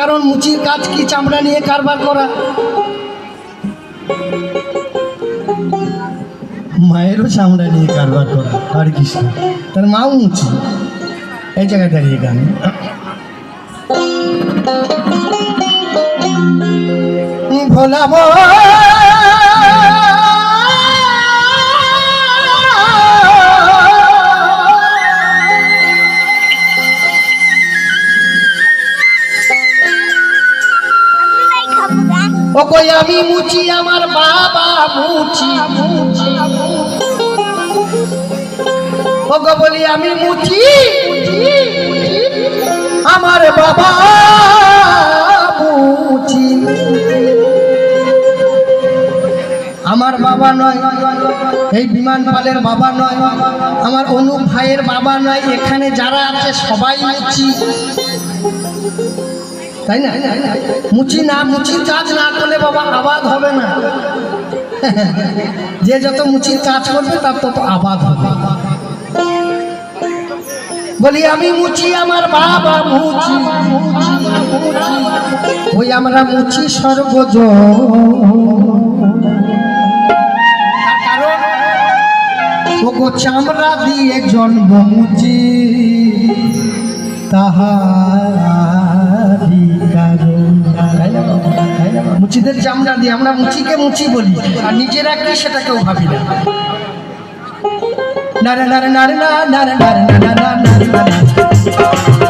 কারণ মুচির কাজ কি চামড়া নিয়ে কারবার করা? মায়েরও চামড়া নিয়ে কারবার করা হরে কৃষ্ণ তার মাও মুচি। এই জায়গায় দাঁড়িয়ে গান। ভোলা কই আমি মুচি আমার বাবা মুচি ও গো বলি, আমি মুচি আমার বাবা মুচি আমার বাবা নয়, এই বিমান পালের বাবা নয়, আমার অনুপ ভাইয়ের বাবা নয়, এখানে যারা আছে সবাই মুচি তাই না? মুচি না মুচির কাজ না করলে বাবা আবাদ হবে না। যে যত মুচির কাজ করবে, তার তত আবাদ হবে। বলি, আমি মুচি, আমার বাবা মুচি, ওই আমরা মুচি সর্বজ ওগো চামড়া দিয়ে জন্ম মুচি, তাহারি মুচিদের চামড়া দিয়ে আমরা মুচিকে মুচি বলি আর নিজেরা কি সেটা কেউ ভাবি না নারে নারে নারে না নারে নারে নারে না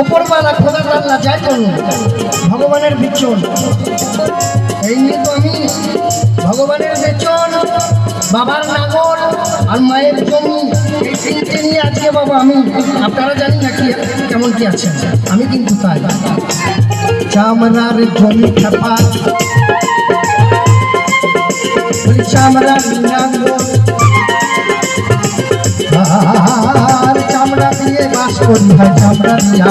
ওপরওয়ালা খোদা আল্লাহ যাই করুন। ভগবানের বিচন এই নিয়ে তো আমি ভগবানের বেচন বাবার নাগর আর মায়ের জমি, এই তিনটে নিয়ে আজকে বাবা আমি, আপনারা জানি না কি, কেমন কি আছেন আমি কিন্তু তাই। চামড়ার জমি খেপা চামড়ার নাঙ্গল করি চামড়া দিয়া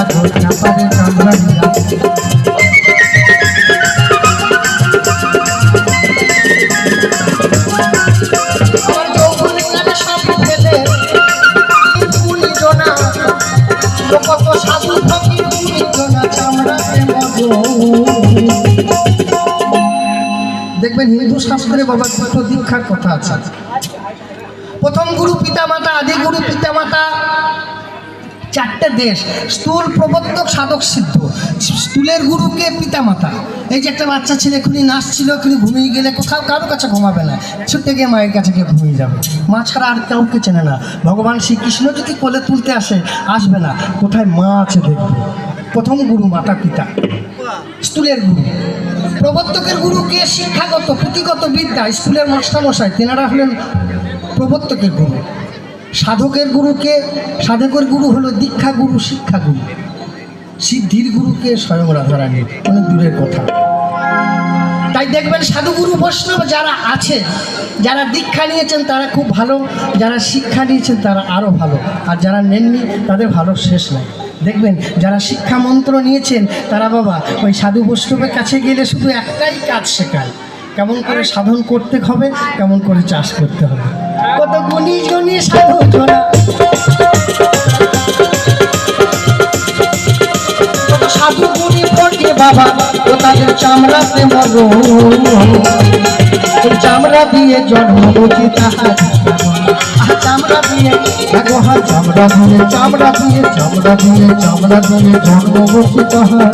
চামড়া দিয়া। কত সাধু ফকির দেখবেন হিন্দু শাস্ত্রে বাবা কত দীক্ষার কথা আছে। প্রথম গুরু পিতামাতা আদি গুরু পিতামাতা চারটে দেশ। স্থূল প্রবর্তক, সাধক, সিদ্ধ। স্থূলের গুরুকে পিতামাতা। এই যে একটা বাচ্চা ছেলে এখনই নাচছিল এখনই ঘুমিয়ে গেলে কোথাও কারোর কাছে ঘুমাবে না। ছুটে গিয়ে মায়ের কাছে গিয়ে ঘুমিয়ে যাবে। মা ছাড়া আর কাউকে চেনে না। ভগবান শ্রীকৃষ্ণ যদি কোলে তুলতে আসে, আসবে না। কোথায় মা আছে দেখবে। প্রথম গুরু মাতা, পিতা। স্কুলের গুরু। প্রবর্তকের গুরুকে শিক্ষাগত, পুঁথিগত বিদ্যা। স্কুলের মাস্টারমশাই, তেনারা হলেন প্রবর্তকের গুরু। সাধকের গুরুকে, সাধকের গুরু হলো দীক্ষা গুরু, শিক্ষা গুরু। সিদ্ধির গুরুকে স্বয়ং রাধারানী অনেক দূরের কথা। তাই দেখবেন সাধুগুরু বৈষ্ণব যারা আছে, যারা দীক্ষা নিয়েছেন তারা খুব ভালো, যারা শিক্ষা নিয়েছেন তারা আরও ভালো। আর যারা নেননি তাদের ভালো শেষ নাই। দেখবেন যারা শিক্ষা মন্ত্র নিয়েছেন তারা বাবা, ওই সাধু বৈষ্ণবের কাছে গেলে শুধু একটাই কাজ শেখায়। কেমন করে সাধন করতে হবে, কেমন করে চাষ করতে হবে। কত গুণী জনী সাধু জনা সাধু গুণী পড়ে বাবা, ও তাদের চামড়াতে মরো চামড়া দিয়ে জন্ম বুঝি তাহার চামড়া দিয়ে দেখো হা চামড়া দিয়ে চামড়া দিয়ে চামড়া দিয়ে চামড়া দিয়ে জন্ম বুঝি তাহার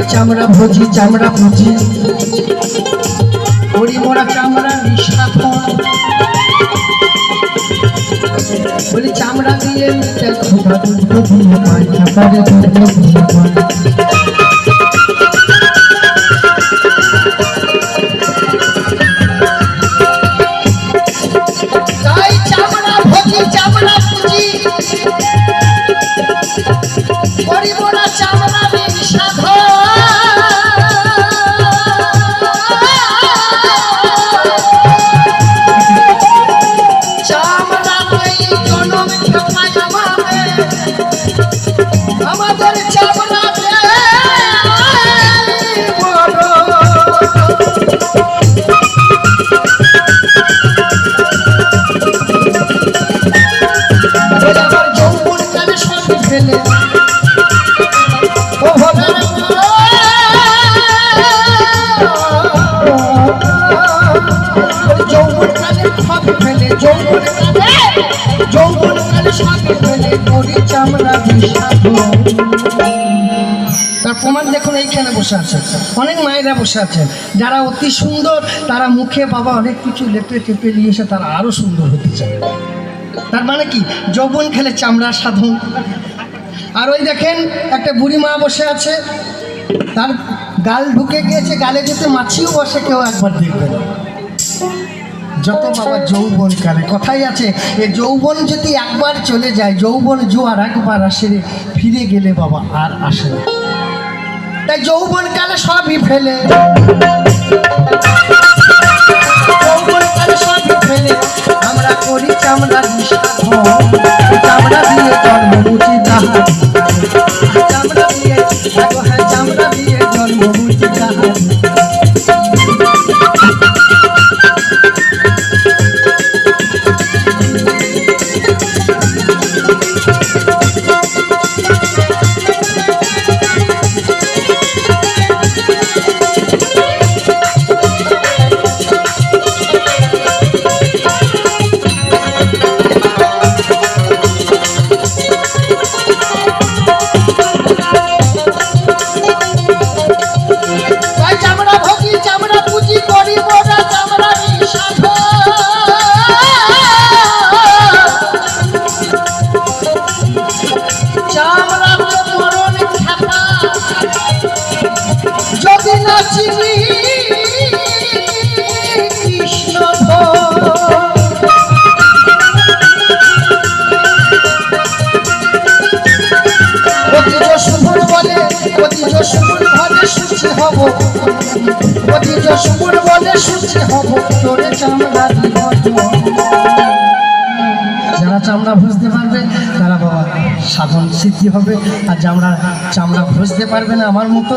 আর চামড়া ভুজি চামড়া ভুজি। ওরি মোড়া চামড়া নিষ্ঠা বলি চামড়া দিয়ে দিয়ে পাই চামড়া তার প্রমাণ দেখুন এইখানে বসে আছে। অনেক মায়েরা বসে আছেন যারা অতি সুন্দর, তারা মুখে বাবা অনেক কিছু লেপে টেপে নিয়ে এসে তারা আরও সুন্দর হতে চায়। তার মানে কি? যৌবন খেলে চামড়া সাধন আর ওই দেখেন, একটা বুড়ি মা বসে আছে। তার গাল ঢুকে গিয়েছে, গালে যেতে মাছিও বসে, কেউ একবার দেখবেন যত বাবা যৌবন কালে, কথাই আছে, এ যৌবন যদি একবার চলে যায়, যৌবন জোয়ার একবার আসে ফিরে গেলে বাবা আর আসে না। তাই যৌবন কালে সবই ফেলে। সবই ফেলে। আমরা করি চামড়া চামড়া দিয়ে চামড়া দিয়ে বলে সুচি হব। যারা চামড়া বুঝতে পারবে, তারা বাবা সাধন সিদ্ধি হবে। আর চামড়া চামড়া বুঝতে পারবে না আমার মতো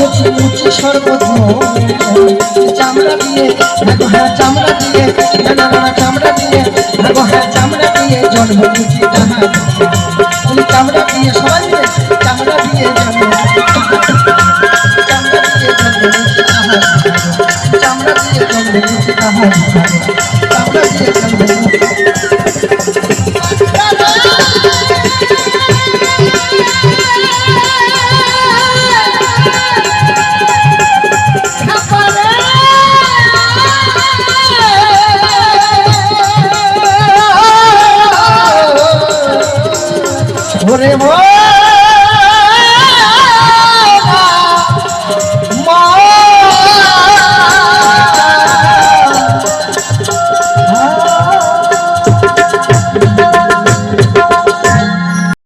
বাবা মুচি মুচি চামড়া দিয়ে দেখো হ্যাঁ চামড়া দিয়ে না না না চামড়া দিয়ে দেখো হ্যাঁ চামড়া দিয়ে জন্ম মুচি তাহার তুমি চামড়া দিয়ে সবাই চামড়া দিয়ে জন্ম চামড়া দিয়ে জন্ম মুচি তাহার চামড়া দিয়ে জন্ম মুচি তাহার চামড়া দিয়ে জন্ম মুচি